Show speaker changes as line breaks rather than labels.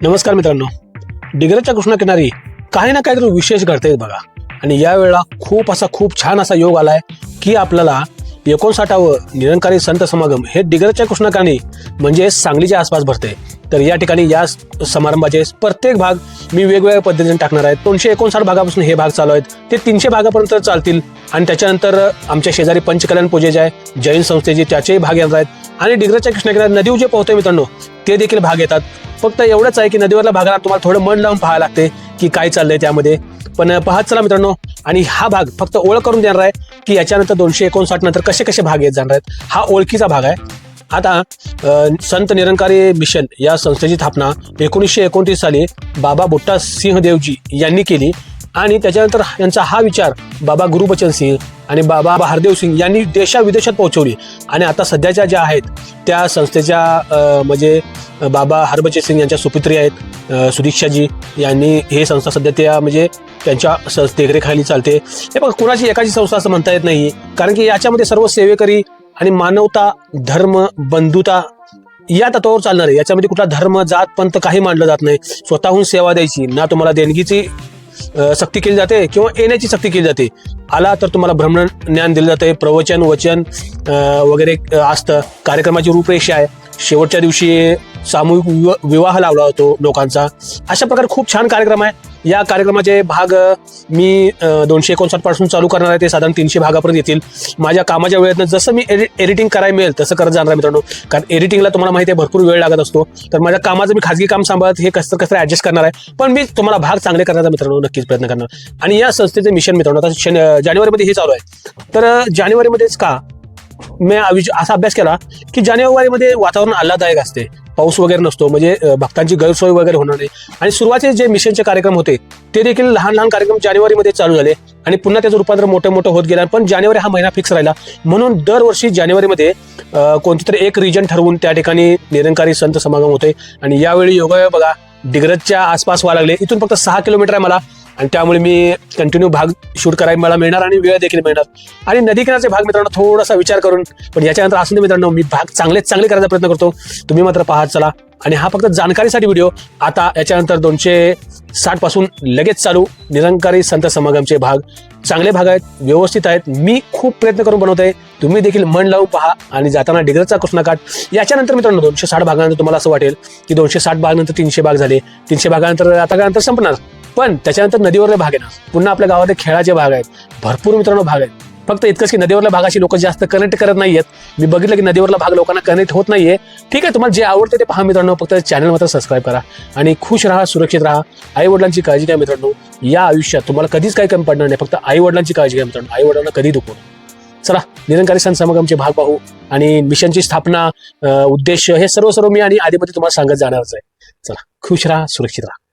नमस्कार मित्रांनो. डिग्रजच्या कृष्णाकिनारी काही ना काहीतरी विशेष घडते बघा. आणि यावेळेला खूप असा खूप छान असा योग आलाय की आपल्याला एकोणसाठावं निरंकारी संत समागम हे डिग्रजच्या किनारी म्हणजे सांगलीच्या आसपास भरते तर या ठिकाणी या समारंभाचे प्रत्येक भाग मी वेगवेगळ्या पद्धतीने टाकणार आहे. दोनशे एकोणसाठ भागापासून हे भाग चालू आहेत. ते तीनशे भागापर्यंत चालतील. आणि त्याच्यानंतर आमच्या शेजारी पंचकल्याण पूजेचे आहे जैन संस्थेचे त्याचेही भाग येणार आहेत. आणि डिग्रजच्या कृष्णाकिनारी नदी जे पोहतोय मित्रांनो ते देखील भाग येतात फक्त एवढंच आहे की नदीवरला भागाला तुम्हाला थोडं मन लावून पाहायला लागते की काय चाललंय त्यामध्ये. पण पाहत चला मित्रांनो. आणि हा भाग फक्त ओळख करून देणार आहे की याच्यानंतर दोनशे एकोणसाठ नंतर कसे कसे भाग येत जाणार आहेत. हा ओळखीचा भाग आहे. आता संत निरंकारी मिशन या संस्थेची स्थापना एकोणीसशे एकोणतीस साली बाबा बुट्टा सिंहदेवजी यांनी केली. आणि त्याच्यानंतर यांचा हा विचार बाबा गुरुबचन सिंग आणि बाबा हरदेव सिंग यांनी देशा विदेशात पोहोचवली. आणि आता सध्याच्या ज्या आहेत त्या संस्थेच्या म्हणजे बाबा हरबचन सिंग यांच्या सुपुत्री आहेत सुदीक्षाजी यांनी हे संस्था सध्या त्या म्हणजे त्यांच्या संस- देखरेखाली चालते. हे बघा कुणाची एकाची संस्था असं म्हणता येत नाही. कारण की याच्यामध्ये सर्व सेवेकरी आणि मानवता धर्म बंधुता या तत्वावर चालणार. आहे याच्यामध्ये कुठला धर्म जात पंत काही मानलं जात नाही. स्वतःहून सेवा द्यायची ना तुम्हाला देणगीची सक्ती केली जाते किंवा येण्याची सक्ती केली जाते. आला तर तुम्हाला भ्रमण ज्ञान दिलं जाते प्रवचन वचन वगैरे असतं. कार्यक्रमाची रूपरेषा आहे. शेवटच्या दिवशी सामूहिक विवा- विवाह लावला होतो लोकांचा. अशा प्रकारे खूप छान कार्यक्रम आहे. या कार्यक्रमाचे भाग मी दोनशे एकोणसाठपासून चालू करणार आहे. ते साधारण तीनशे भागापर्यंत येतील. माझ्या कामाच्या वेळेतनं जसं मी एडिटिंग करायला मिळेल तसं करत जाणार आहे मित्रांनो. कारण एडिटिंगला तुम्हाला माहिती आहे भरपूर वेळ लागत असतो. तर माझ्या कामाचं मी खाजगी काम सांभाळत हे कसं कसं ऍडजस्ट करणार आहे. पण मी तुम्हाला भाग चांगले करण्याचा मित्रांनो नक्कीच प्रयत्न करणार. आणि या संस्थेचे मिशन मित्रांनो आता जानेवारीमध्ये हे चालू आहे. तर जानेवारीमध्येच का मी असा अभ्यास केला की जानेवारीमध्ये वातावरण आल्हाददायक असते. पाऊस वगैरे नसतो म्हणजे भक्तांची गैरसोय वगैरे होणार नाही. आणि सुरुवातीचे जे मिशनचे कार्यक्रम होते ते देखील लहान लहान कार्यक्रम जानेवारीमध्ये चालू झाले. आणि पुन्हा त्याचं रूपांतर मोठं मोठं होत गेलं. पण जानेवारी हा महिना फिक्स राहिला. म्हणून दरवर्षी जानेवारीमध्ये अ, कोणतं तरी एक रिजन ठरवून त्या ठिकाणी निरंकारी संत समागम होते. आणि यावेळी योगायोग बघा डिग्रजच्या आसपास व्हायला लागले. इथून फक्त सहा किलोमीटर आहे मला. आणि त्यामुळे मी कंटिन्यू भाग शूट करायला मला मिळणार आणि वेळ देखील मिळणार. आणि नदीकिनारचे भाग मित्रांनो थोडासा विचार करून पण याच्यानंतर असून मित्रांनो मी भाग चांगले चांगले करायचा प्रयत्न करतो. तुम्ही मात्र पाहत चला. आणि हा फक्त जाणकारीसाठी व्हिडिओ आता याच्यानंतर दोनशे साठपासून लगेच चालू निरंकारी संत समागमचे भाग. चांगले भाग आहेत व्यवस्थित आहेत. मी खूप प्रयत्न करून बनवत आहे तुम्ही देखील मन लावून पहा आणि जाताना डिग्रजचा कृष्णाकाठ याच्यानंतर मित्रांनो दोनशे साठ भागानंतर तुम्हाला असं वाटेल की दोनशे साठ भागानंतर तीनशे भाग झाले. तीनशे भागानंतर आता नंतर संपणार? पण त्याच्यानंतर नदीवरले भाग आहे ना पुन्हा आपल्या गावात खेळाचे भाग आहेत भरपूर मित्रांनो भाग आहेत. फक्त इतकंच की नदीवरल्या भागाशी लोक जास्त कनेक्ट करत नाहीयेत. मी बघितलं की नदीवरला भाग लोकांना कनेक्ट होत नाहीये. ठीक आहे तुम्हाला जे आवडते ते पहा मित्रांनो फक्त चॅनल मात्र सबस्क्राईब करा. आणि खुश राहा सुरक्षित राहा. आई वडिलांची काळजी घ्या मित्रांनो. या आयुष्यात तुम्हाला कधीच काही कमी पडणार नाही. फक्त आई वडिलांची काळजी घ्या मित्रांनो. आई वडिलांना कधी दुखू चला निरंकारी सण समागमचे भाग पाहू आणि मिशनची स्थापना उद्देश हे सर्व सर्व मी आणि आधीमध्ये तुम्हाला सांगत जाणारच आहे. चला खुश राहा सुरक्षित राहा.